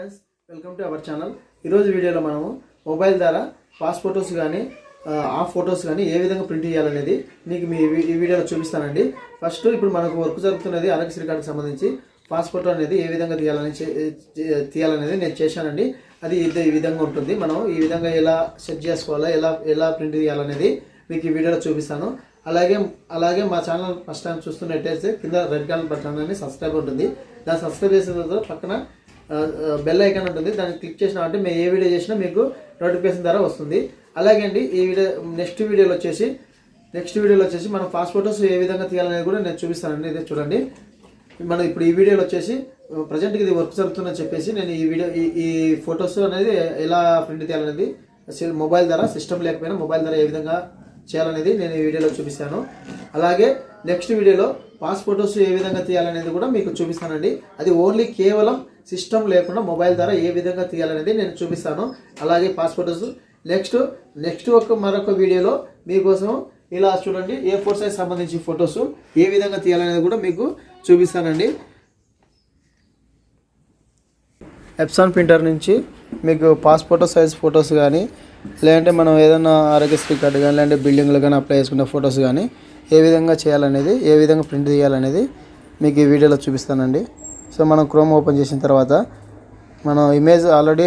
Friends welcome to our channel ఈరోజు వీడియోలో మనము మొబైల్ ద్వారా పాస్ ఫొటోస్ కానీ ఆ ఫొటోస్ కానీ ఏ విధంగా ప్రింట్ చేయాలనేది మీకు మీ వీ- ఈ వీడియోలో చూపిస్తానండి. ఫస్ట్ ఇప్పుడు మనకు వర్క్ జరుగుతున్నది ఆరోగ్యశ్రీ కార్డుకి సంబంధించి పాస్పోర్ట్ అనేది ఏ విధంగా తీయాలని చే- తీయాలనేది నేను చేశానండి. అది ఇది ఈ విధంగా ఉంటుంది. మనం ఈ విధంగా ఎలా సెట్ చేసుకోవాలా ఎలా ఎలా ప్రింట్ తీయాలనేది మీకు ఈ వీడియోలో చూపిస్తాను. అలాగే అలాగే మా ఛానల్ ఫస్ట్ టైం చూస్తున్నట్టయితే కింద రెడ్ కలర్ బటన్ అని సబ్స్క్రైబ్ ఉంటుంది. దాన్ని సబ్స్క్రైబ్ చేసిన తర్వాత పక్కన బెల్ ఐకాన్ ఉంటుంది. దాన్ని క్లిక్ చేసినామంటే మేము ఏ వీడియో చేసినా మీకు నోటిఫికేషన్ ద్వారా వస్తుంది. అలాగే అండి ఈ వీడియో నెక్స్ట్ వీడియోలో వచ్చేసి నెక్స్ట్ వీడియోలో వచ్చేసి మనం పాస్ ఫోటోస్ ఏ విధంగా తీయాలనేది కూడా నేను చూపిస్తానండి. ఇదే చూడండి. మనం ఇప్పుడు ఈ వీడియోలో వచ్చేసి ప్రజెంట్కి ఇది వర్క్ జరుగుతుందని చెప్పేసి నేను ఈ వీడియో ఈ ఈ ఫొటోస్ అనేది ఎలా ప్రింట్ తీయాలనేది మొబైల్ ద్వారా సిస్టమ్ లేకపోయినా మొబైల్ ద్వారా ఏ విధంగా చేయాలనేది నేను ఈ వీడియోలో చూపిస్తాను. అలాగే నెక్స్ట్ వీడియోలో పాస్ ఫొటోస్ ఏ విధంగా తీయాలనేది కూడా మీకు చూపిస్తానండి. అది ఓన్లీ కేవలం సిస్టమ్ లేకుండా మొబైల్ ద్వారా ఏ విధంగా తీయాలనేది నేను చూపిస్తాను. అలాగే పాస్ నెక్స్ట్ నెక్స్ట్ ఒక మరొక వీడియోలో మీకోసం ఇలా చూడండి ఏ ఫోర్ సైజ్ సంబంధించి ఫొటోస్ ఏ విధంగా తీయాలనేది కూడా మీకు చూపిస్తానండి. ఎప్సాన్ ప్రింటర్ నుంచి మీకు పాస్పోర్ట్ సైజ్ ఫొటోస్ కానీ లేదంటే మనం ఏదైనా ఆరోగ్యశ్రీ కార్డు కానీ లేదంటే బిల్డింగ్లు కానీ అప్లై చేసుకున్న ఫొటోస్ కానీ ఏ విధంగా చేయాలనేది ఏ విధంగా ప్రింట్ తీయాలనేది మీకు ఈ వీడియోలో చూపిస్తానండి. సో మనం క్రోమ్ ఓపెన్ చేసిన తర్వాత మనం ఇమేజ్ ఆల్రెడీ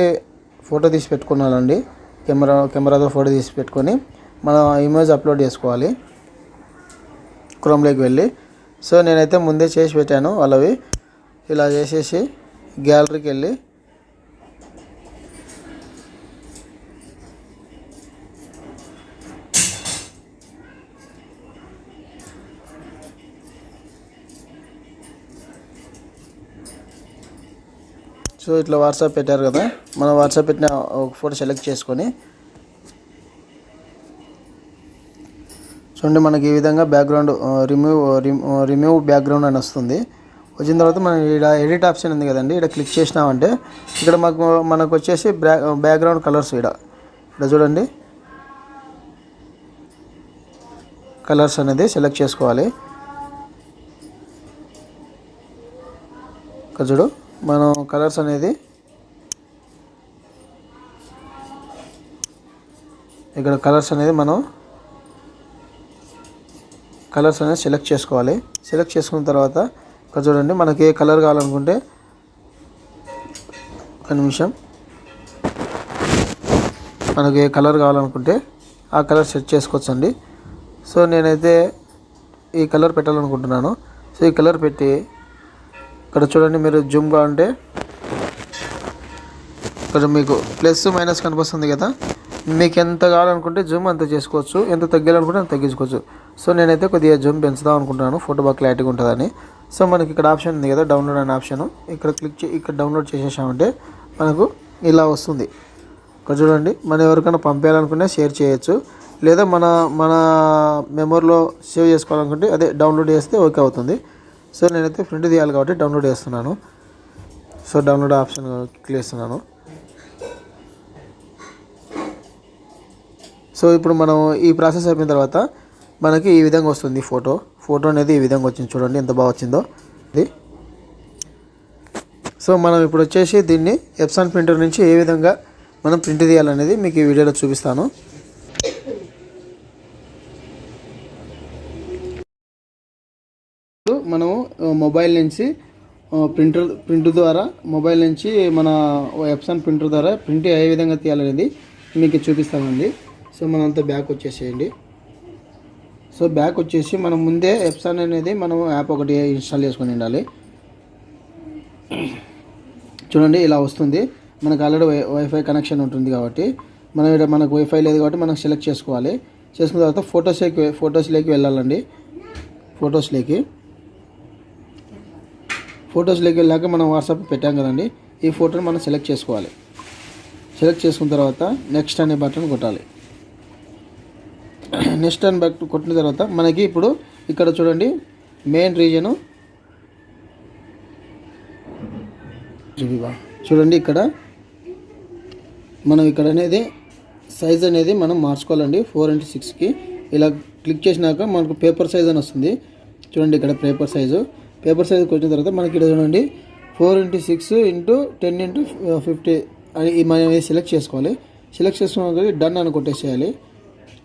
ఫోటో తీసి పెట్టుకున్నానండి కెమెరా కెమెరాతో ఫోటో తీసి పెట్టుకొని మనం ఇమేజ్ అప్లోడ్ చేసుకోవాలి. క్రోమ్లోకి వెళ్ళి. సో నేనైతే ముందే చేసి పెట్టాను. వాళ్ళవి ఇలా చేసేసి గ్యాలరీకి వెళ్ళి సో ఇట్లా వాట్సాప్ పెట్టారు కదా మనం వాట్సాప్ పెట్టిన ఒక ఫోటో సెలెక్ట్ చేసుకొని. చూడండి మనకి ఈ విధంగా బ్యాక్గ్రౌండ్ రిమూవ్ రిమూవ్ బ్యాక్గ్రౌండ్ అని వస్తుంది. వచ్చిన తర్వాత మనం ఇక్కడ ఎడిట్ ఆప్షన్ ఉంది కదండి ఇక్కడ క్లిక్ చేసినామంటే ఇక్కడ మాకు మనకు వచ్చేసి బ్యా బ్యాక్గ్రౌండ్ కలర్స్ ఇక్కడ. ఇక్కడ చూడండి. కలర్స్ అనేది సెలెక్ట్ చేసుకోవాలి. ఇక్కడ చూడు. మనం కలర్స్ అనేది ఇక్కడ కలర్స్ అనేది మనం కలర్స్ అనేది సెలెక్ట్ చేసుకోవాలి. సెలెక్ట్ చేసుకున్న తర్వాత ఇక్కడ చూడండి మనకి ఏ కలర్ కావాలనుకుంటే ఒక నిమిషం. మనకి ఏ కలర్ కావాలనుకుంటే ఆ కలర్ సెట్ చేసుకోవచ్చండి. సో నేనైతే ఈ కలర్ పెట్టాలనుకుంటున్నాను. సో ఈ కలర్ పెట్టి ఇక్కడ చూడండి మీరు జూమ్ కావాలంటే. ఇక్కడ మీకు ప్లస్ మైనస్ కనిపిస్తుంది కదా. మీకు ఎంత కావాలనుకుంటే జూమ్ అంత చేసుకోవచ్చు. ఎంత తగ్గాలనుకుంటే అంత తగ్గించుకోవచ్చు. సో నేనైతే కొద్దిగా జూమ్ పెంచుదాం అనుకుంటున్నాను. ఫోటో బాగా క్లారిటీగా ఉంటుందని. సో మనకి ఇక్కడ ఆప్షన్ ఉంది కదా డౌన్లోడ్ అనే ఆప్షన్. ఇక్కడ క్లిక్ చే ఇక్కడ డౌన్లోడ్ చేసేసామంటే మనకు ఇలా వస్తుంది. ఇక్కడ చూడండి మనం ఎవరికైనా పంపేయాలనుకుంటే షేర్ చేయొచ్చు. లేదా మన మన మెమొరీలో సేవ్ చేసుకోవాలనుకుంటే అదే డౌన్లోడ్ చేస్తే ఓకే అవుతుంది. సో నేనైతే ప్రింట్ తీయాలి కాబట్టి డౌన్లోడ్ చేస్తున్నాను. సో డౌన్లోడ్ ఆప్షన్ క్లిక్ చేస్తున్నాను. సో ఇప్పుడు మనం ఈ ప్రాసెస్ అయిపోయిన తర్వాత మనకి ఈ విధంగా వస్తుంది ఫోటో. ఫోటో అనేది ఈ విధంగా వచ్చింది చూడండి ఎంత బాగా వచ్చిందో. ఇది. సో మనం ఇప్పుడు వచ్చేసి దీన్ని ఎప్సాన్ ప్రింటర్ నుంచి ఏ విధంగా మనం ప్రింట్ తీయాలనేది మీకు ఈ వీడియోలో చూపిస్తాను. మనము మొబైల్ నుంచి ప్రింటర్ ప్రింట్ ద్వారా మొబైల్ నుంచి మన ఎప్సన్ ప్రింటర్ ద్వారా ప్రింట్ ఏ విధంగా తీయాలనేది మీకు చూపిస్తామండి సో మనంతా బ్యాక్ వచ్చేసేయండి. సో బ్యాక్ వచ్చేసి మనం ముందే ఎప్సాన్ అనేది మనం యాప్ ఒకటి ఇన్స్టాల్ చేసుకొని ఉండాలి. చూడండి ఇలా వస్తుంది. మనకు ఆల్రెడీ వై వైఫై కనెక్షన్ ఉంటుంది కాబట్టి మనం ఇక్కడ మనకు వైఫై లేదు కాబట్టి మనం సెలెక్ట్ చేసుకోవాలి. చేసుకున్న తర్వాత ఫొటోస్లోకి ఫొటోస్లోకి వెళ్ళాలండి. ఫొటోస్లోకి ఫొటోస్లోకి వెళ్ళాక మనం వాట్సాప్ పెట్టాం కదండి ఈ ఫోటోని మనం సెలెక్ట్ చేసుకోవాలి. సెలెక్ట్ చేసుకున్న తర్వాత నెక్స్ట్ అనే బటన్ కొట్టాలి. నెక్స్ట్ అని బట్ కొట్టిన తర్వాత మనకి ఇప్పుడు ఇక్కడ చూడండి మెయిన్ రీజను చూడండి ఇక్కడ. మనం ఇక్కడ అనేది సైజ్ అనేది మనం మార్చుకోవాలండి ఫోర్ ఇంటూ సిక్స్కి. ఇలా క్లిక్ చేసినాక మనకు పేపర్ సైజ్ అని వస్తుంది. చూడండి ఇక్కడ పేపర్ సైజు. పేపర్ సైజ్ వచ్చిన తర్వాత మనకి ఇక్కడ చూడండి. Four into six into ten into fifty అని మనం ఇది సెలెక్ట్ చేసుకోవాలి. సెలెక్ట్ చేసుకున్న డన్ అని కొట్టేసేయాలి.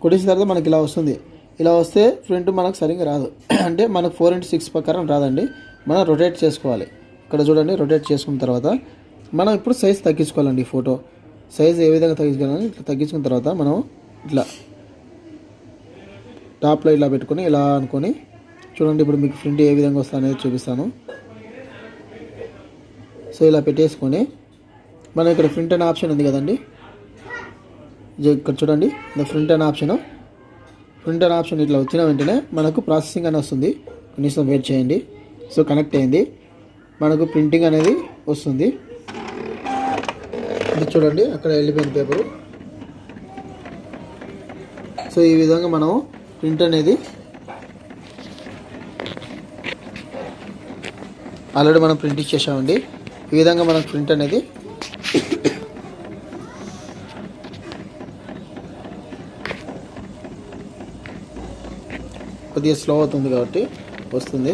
కొట్టేసిన తర్వాత మనకి ఇలా వస్తుంది. ఇలా వస్తే ప్రింట్ మనకు సరిగ్గా రాదు. అంటే మనకు ఫోర్ ఇంటూ సిక్స్ ప్రకారం రాదండి. మనం రొటేట్ చేసుకోవాలి. ఇక్కడ చూడండి రొటేట్ చేసుకున్న తర్వాత మనం ఇప్పుడు సైజ్ తగ్గించుకోవాలండి ఈ ఫోటో. సైజ్ ఏ విధంగా తగ్గించుకోవాలని ఇట్లా తగ్గించుకున్న తర్వాత మనం ఇట్లా టాప్లో ఇలా పెట్టుకొని ఇలా అనుకొని చూడండి ఇప్పుడు మీకు ప్రింట్ ఏ విధంగా వస్తుంది అనేది చూపిస్తాను. సో ఇలా పెట్టేసుకొని మనం ఇక్కడ ప్రింట్ అనే ఆప్షన్ ఉంది కదండి. ఇక్కడ చూడండి ఇది ప్రింట్ అనే ఆప్షన్. ప్రింట్ అనే ఆప్షన్ ఇట్లా వచ్చిన వెంటనే మనకు ప్రాసెసింగ్ అని వస్తుంది. కనీసం వెయిట్ చేయండి. సో కనెక్ట్ అయింది. మనకు ప్రింటింగ్ అనేది వస్తుంది. ఇది చూడండి అక్కడ వెళ్ళిపోయిన పేపరు. సో ఈ విధంగా మనం ప్రింట్ అనేది ఆల్రెడీ మనం ప్రింట్ ఇచ్చేసామండి. ఈ విధంగా మనకు ప్రింట్ అనేది కొద్దిగా స్లో అవుతుంది కాబట్టి వస్తుంది.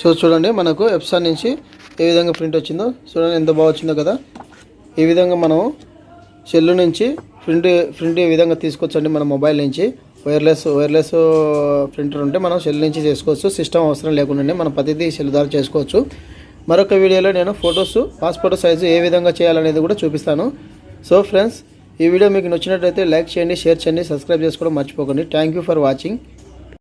సో చూడండి మనకు ఎప్సాన్ నుంచి ఏ విధంగా ప్రింట్ వచ్చిందో. చూడండి ఎంత బాగా వచ్చిందో కదా. ఈ విధంగా మనం సెల్లు నుంచి ప్రింట్ ప్రింట్ ఏ విధంగా తీసుకోవచ్చండి మన మొబైల్ నుంచి. వైర్లెస్ వైర్లెస్ ప్రింటర్ ఉంటే మనం సెల్ నుంచి చేసుకోవచ్చు. సిస్టమ్ అవసరం లేకుండా మనం ప్రతిదీ సెల్ ద్వారా చేసుకోవచ్చు. మరొక వీడియోలో నేను ఫొటోస్ పాస్పోర్ట్ సైజు ఏ విధంగా చేయాలనేది కూడా చూపిస్తాను. సో ఫ్రెండ్స్ ఈ వీడియో మీకు నచ్చినట్లయితే లైక్ చేయండి షేర్ చేయండి సబ్స్క్రైబ్ చేసుకోవడం మర్చిపోకండి. Thank you for watching